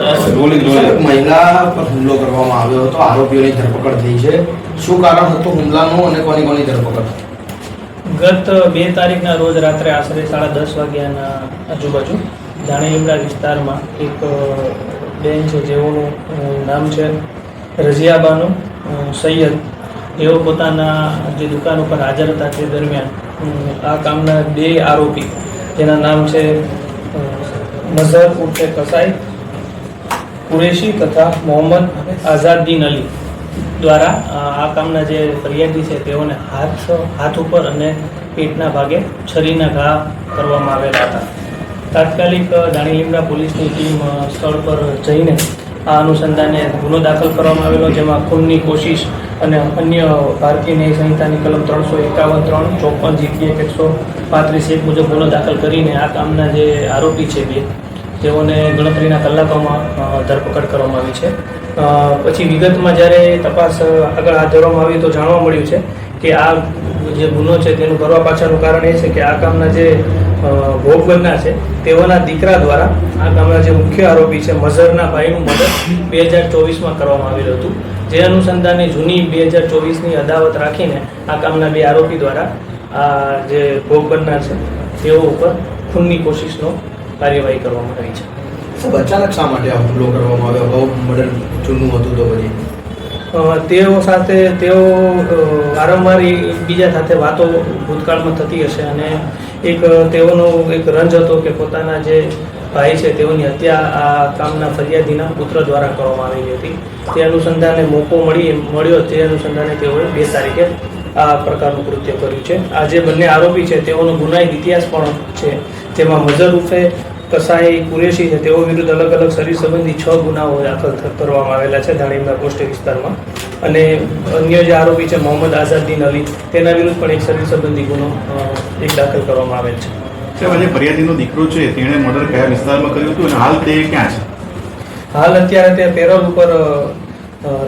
મહિલા પર હુમલો કરવામાં આવ્યો હતો. આરોપીઓની ધરપકડ થઈ છે. શું કારણ હતું હુમલાનું અને કોની કોની ધરપકડ? ગત બે તારીખના રોજ રાત્રે આશરે સાડા દસ વાગ્યાના આજુબાજુ જાણીલીમડા વિસ્તારમાં એક બેન છે જેઓનું નામ છે રઝિયાબાનું સૈયદ. તેઓ પોતાના જે દુકાન ઉપર હાજર હતા તે દરમિયાન આ કામના બે આરોપી જેના નામ છે નઝર ઉઠે ઉર્ફે કસાઈ કુરેશી તથા મોહમ્મદ આઝાદીન અલી દ્વારા આ કામના જે ફરિયાદી છે, તેઓને હાથ હાથ ઉપર અને પેટના ભાગે છરીના ઘા કરવામાં આવેલા હતા. તાત્કાલિક દાણીલીમડા પોલીસની ટીમ સ્થળ પર જઈને આ અનુસંધાને ગુનો દાખલ કરવામાં આવેલો, જેમાં ખૂનની કોશિશ અને અન્ય ભારતીય ન્યાય સંહિતાની કલમ ત્રણસો એકાવન, ત્રણ, ચોપન, જીપી એકસો પાંત્રીસ એક મુજબ ગુનો દાખલ કરીને આ કામના જે આરોપી છે, બે તેઓને ગણતરીના કલાકોમાં ધરપકડ કરવામાં આવી છે. પછી વિગતમાં જ્યારે તપાસ આગળ હાથ ધરવામાં આવી તો જાણવા મળ્યું છે કે આ જે ગુનો છે તેનું કરવા પાછળનું કારણ એ છે કે આ કામના જે ભોગ છે, તેઓના દીકરા દ્વારા આ કામના જે મુખ્ય આરોપી છે, મઝરના ભાઈનું મદદ બે હજાર ચોવીસમાં કરવામાં આવેલું હતું. જે અનુસંધાને જૂની બે હજાર ચોવીસની અદાવત રાખીને આ કામના બે આરોપી દ્વારા આ જે ભોગ છે, તેઓ ઉપર ખૂનની કોશિશનો કાર્યવાહી કરવામાં આવી છે. ખૂબ અચાનક શા માટે આ હુમલો કરવામાં આવ્યો? અગાઉ મર્ડર જૂનું હતું તો પછી? તેઓ સાથે તેઓ વારંવાર એકબીજા સાથે વાતો ભૂતકાળમાં થતી હશે અને એક તેઓનો એક રંજ હતો કે પોતાના જે ભાઈ છે તેઓની હત્યા આ કામના ફરિયાદીના પુત્ર દ્વારા કરવામાં આવેલી હતી. તે અનુસંધાને મોકો મળી મળ્યો. તે અનુસંધાને તેઓએ બે તારીખે આ પ્રકારનું કૃત્ય કર્યું છે. આ જે બંને આરોપી છે તેઓનો ગુનાહિત ઇતિહાસ પણ છે. તેમાં મઝર ઉર્ફે કસાઈ કુરેશી છે તેઓ વિરુદ્ધ અલગ અલગ શરીર સંબંધી છ ગુનાઓ દાખલ કરવામાં આવેલા છે ધાણીમના પોસ્ટ વિસ્તારમાં. અને અન્ય જે આરોપી છે મોહમ્મદ આઝાદીન અલી તેના વિરુદ્ધ પણ એક શરીર સંબંધી ગુનો એક દાખલ કરવામાં આવેલ છે. સાહેબ આજે ફરિયાદીનો દીકરો છે તેણે મર્ડર કયા વિસ્તારમાં કર્યું હતું અને હાલ તે ક્યાં છે? હાલ અત્યારે તે પેરોલ ઉપર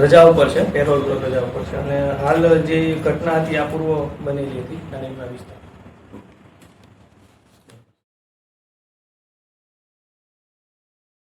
રજા ઉપર છે પેરોલ ઉપર રજા ઉપર છે. અને હાલ જે ઘટના હતી આ પૂર્વ બનેલી હતી ધાણીમના વિસ્તાર